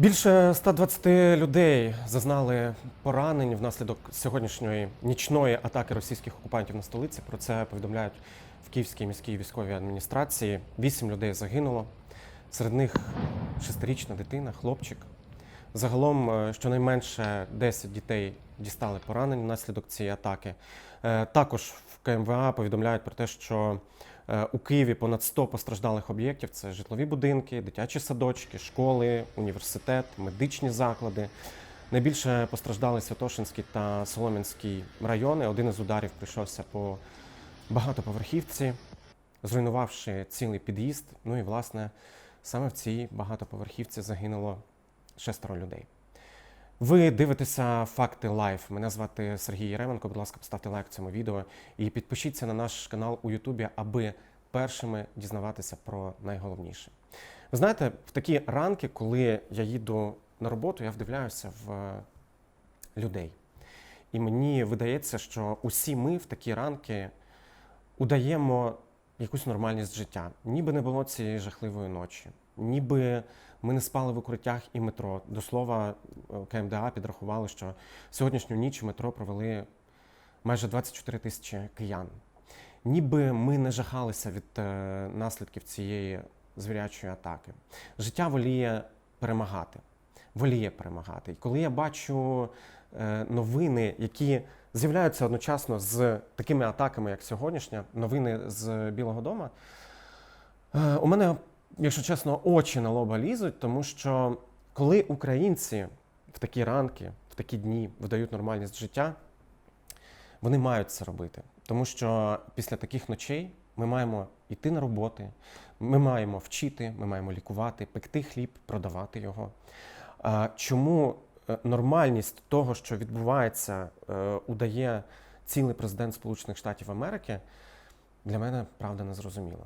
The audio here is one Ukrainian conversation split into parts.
Більше 120 людей зазнали поранень внаслідок сьогоднішньої нічної атаки російських окупантів на столиці. Про це повідомляють в Київській міській військовій адміністрації. Вісім людей загинуло. Серед них шестирічна дитина, хлопчик. Загалом е, щонайменше 10 дітей дістали поранень внаслідок цієї атаки. Е, Також в КМВА повідомляють про те, що у Києві понад 100 постраждалих об'єктів це житлові будинки, дитячі садочки, школи, університет, медичні заклади. Найбільше постраждали Святошинський та Солом'янський райони. Один із ударів прийшовся по багатоповерхівці, зруйнувавши цілий під'їзд. Ну і власне саме в цій багатоповерхівці загинуло шестеро людей. Ви дивитеся факти лайф. Мене звати Сергій Єременко. Будь ласка, поставте лайк цьому відео і підпишіться на наш канал у Ютубі, аби першими дізнаватися про найголовніше. Ви знаєте, в такі ранки, коли я їду на роботу, я вдивляюся в е, людей. І мені видається, що усі ми в такі ранки удаємо якусь нормальність життя. Ніби не було цієї жахливої ночі, ніби ми не спали в укриттях і метро. До слова, е, КМДА підрахували, що сьогоднішню ніч метро провели майже 24 тисячі киян. Ніби ми не жахалися від е, наслідків цієї звірячої атаки. Життя воліє перемагати. Воліє перемагати. І коли я бачу е, новини, які з'являються одночасно з такими атаками, як сьогоднішня, новини з Білого Дому, е, у мене, якщо чесно, очі на лоба лізуть, тому що коли українці в такі ранки, в такі дні видають нормальність життя, вони мають це робити. Тому що після таких ночей ми маємо йти на роботи, ми маємо вчити, ми маємо лікувати, пекти хліб, продавати його. Чому е, нормальність того, що відбувається, е, удає цілий президент Сполучених Штатів Америки, для мене правда не зрозуміла.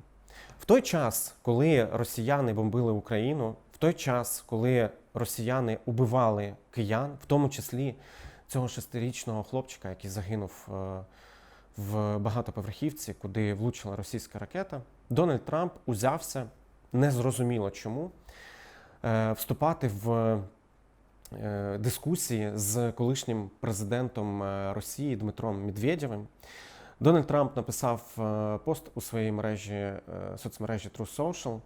В той час, коли росіяни бомбили Україну, в той час, коли росіяни убивали киян, в тому числі цього шестирічного хлопчика, який загинув е, в багатоповерхівці, куди влучила російська ракета, Дональд Трамп узявся незрозуміло чому е, вступати в е, дискусії з колишнім президентом е, Росії Дмитром Медведєвим. Дональд Трамп написав пост у своїй мережі соцмережі True Social.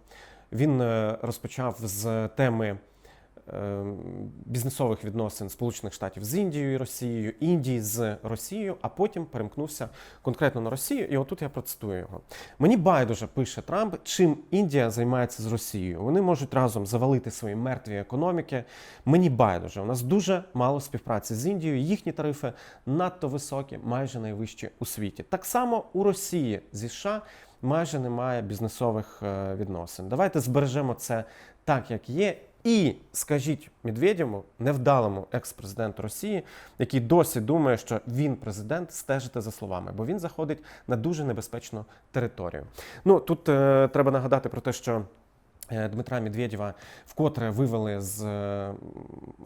Він розпочав з теми бізнесових відносин Сполучених Штатів з Індією і Росією, Індії з Росією, а потім перемкнувся конкретно на Росію. І отут я процитую його. Мені байдуже пише Трамп, чим Індія займається з Росією. Вони можуть разом завалити свої мертві економіки. Мені байдуже. У нас дуже мало співпраці з Індією. Їхні тарифи надто високі, майже найвищі у світі. Так само у Росії зі США майже немає бізнесових е, відносин. Давайте збережемо це так, як є. І скажіть Медведєву, невдалому екс-президенту Росії, який досі думає, що він президент, стежити за словами, бо він заходить на дуже небезпечну територію. Ну тут е, треба нагадати про те, що. Е, Дмитра Медведєва вкотре вивели з е,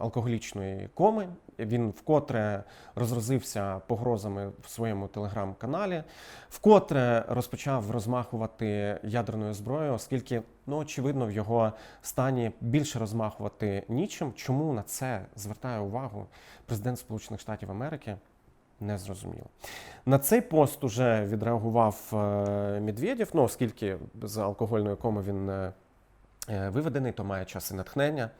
алкоголічної коми. Він вкотре розразився погрозами в своєму телеграм-каналі, вкотре розпочав розмахувати ядерною зброєю, оскільки, ну очевидно, в його стані більше розмахувати нічим. Чому на це звертає увагу президент Сполучених Штатів Америки? Не зрозуміло. На цей пост уже відреагував е, Медведєв, ну оскільки з алкогольної коми він виведений, то має час і натхнення.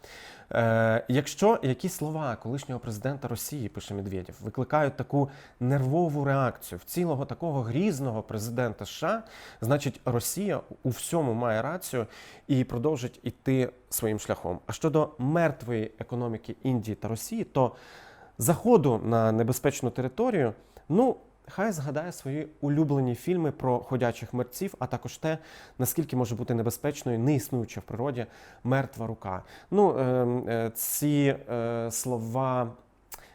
Е, якщо якісь слова колишнього президента Росії, пише Медведєв, викликають таку нервову реакцію в цілого такого грізного президента США, значить Росія у всьому має рацію і продовжить іти своїм шляхом. А щодо мертвої економіки Індії та Росії, то заходу на небезпечну територію, ну. Хай згадає свої улюблені фільми про ходячих мерців, а також те, наскільки може бути небезпечною, неіснуюча в природі мертва рука. Ну, е, е, ці е, слова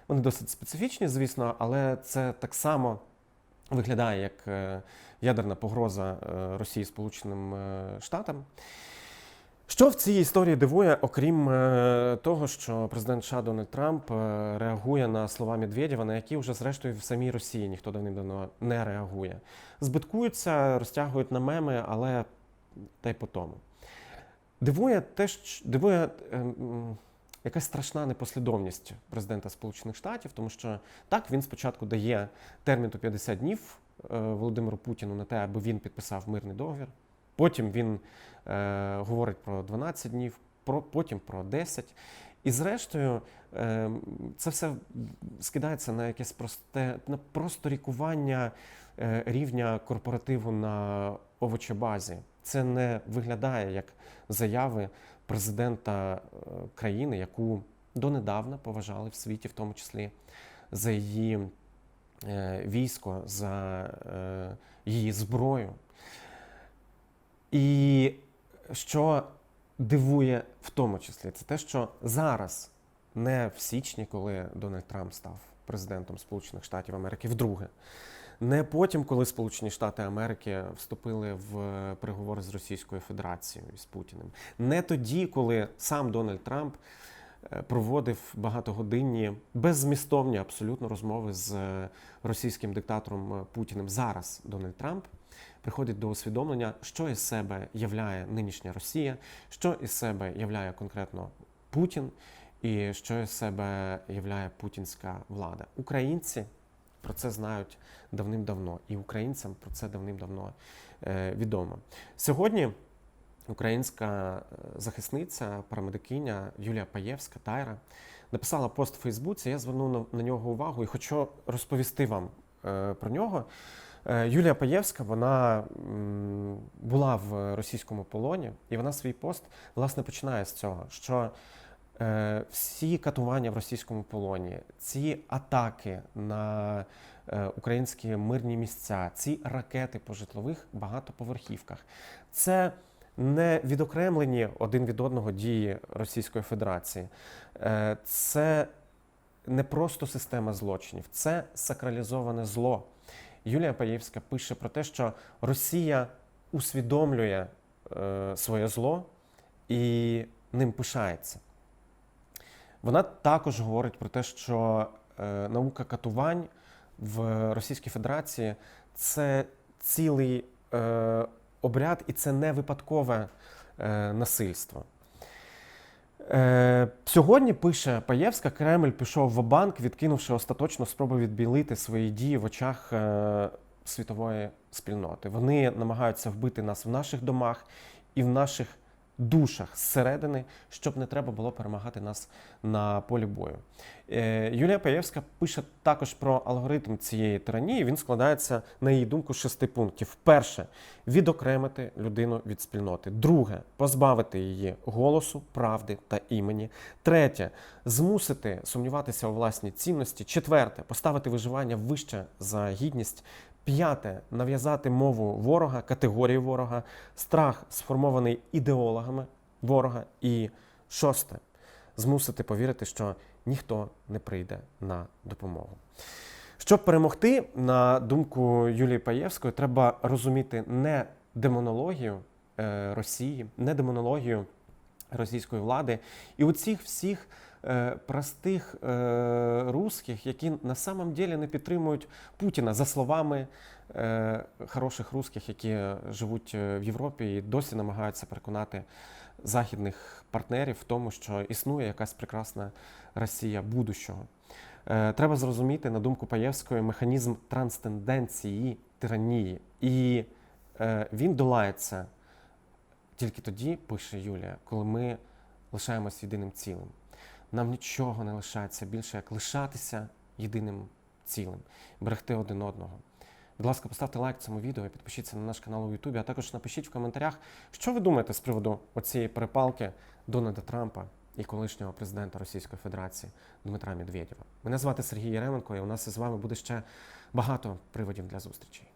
вони досить специфічні, звісно, але це так само виглядає як е, ядерна погроза Росії Сполученим Штатам. Що в цій історії дивує, окрім е, того, що президент США Дональд Трамп е, реагує на слова Медведєва, на які вже зрештою в самій Росії ніхто давним-давно не реагує. Збиткуються, розтягують на меми, але та й по тому. Дивує те, що дивує е, якась страшна непослідовність президента Сполучених Штатів, тому що так він спочатку дає термін до 50 днів Володимиру Путіну на те, аби він підписав мирний договір. Потім він е, говорить про 12 днів, про, потім про 10. І зрештою, е, це все скидається на якесь просте, на просто рікування е, рівня корпоративу на овочебазі. Це не виглядає як заяви президента е, країни, яку донедавна поважали в світі, в тому числі за її е, військо, за е, її зброю. І що дивує в тому числі, це те, що зараз, не в січні, коли Дональд Трамп став президентом Сполучених Штатів Америки, вдруге, не потім, коли Сполучені Штати Америки вступили в переговори з Російською Федерацією з Путіним, не тоді, коли сам Дональд Трамп е, проводив багатогодинні, беззмістовні абсолютно розмови з е, російським диктатором е, Путіним. Зараз Дональд Трамп приходить до усвідомлення, що із себе являє нинішня Росія, що із себе являє конкретно Путін, і що із себе являє путінська влада. Українці про це знають давним-давно, і українцям про це давним-давно е, відомо. Сьогодні українська е, захисниця, парамедикиня Юлія Паєвська, Тайра, написала пост в Фейсбуці. Я звернув на, на нього увагу і хочу розповісти вам е, про нього. Е, Юлія Паєвська вона була в російському полоні, і вона свій пост власне починає з цього, що е, всі катування в російському полоні, ці атаки на е, українські мирні місця, ці ракети по житлових багатоповерхівках, це не відокремлені один від одного дії Російської Федерації. Це не просто система злочинів, це сакралізоване зло. Юлія Паєвська пише про те, що Росія усвідомлює е, своє зло і ним пишається. Вона також говорить про те, що е, наука катувань в Російській Федерації це цілий е, обряд і це не випадкове е, насильство. Е, сьогодні пише Паєвська, Кремль пішов в банк, відкинувши остаточно спробу відбілити свої дії в очах е, світової спільноти. Вони намагаються вбити нас в наших домах і в наших душах зсередини, щоб не треба було перемагати нас на полі бою. Е, Юлія Паєвська пише також про алгоритм цієї тиранії. Він складається, на її думку, з шести пунктів. Перше відокремити людину від спільноти. Друге позбавити її голосу, правди та імені. Третє змусити сумніватися у власній цінності. Четверте поставити виживання вище за гідність. П'яте нав'язати мову ворога, категорії ворога, страх сформований ідеологами ворога. І шосте змусити повірити, що ніхто не прийде на допомогу. Щоб перемогти, на думку Юлії Паєвської, треба розуміти не демонологію е, Росії, не демонологію російської влади і у цих всіх простих е, русських, які на самом деле не підтримують Путіна за словами е, хороших русських, які живуть е, в Європі і досі намагаються переконати західних партнерів в тому, що існує якась прекрасна Росія будущого. Е, Треба зрозуміти, на думку Паєвської, механізм трансценденції тиранії. І е, він долається тільки тоді, пише Юлія, коли ми лишаємось єдиним цілим. Нам нічого не лишається більше, як лишатися єдиним цілим, берегти один одного. Будь ласка, поставте лайк цьому відео, і підпишіться на наш канал у Ютубі, а також напишіть в коментарях, що ви думаєте з приводу оцієї перепалки Дональда Трампа і колишнього президента Російської Федерації Дмитра Медведєва. Мене звати Сергій Єременко, і у нас із вами буде ще багато приводів для зустрічей.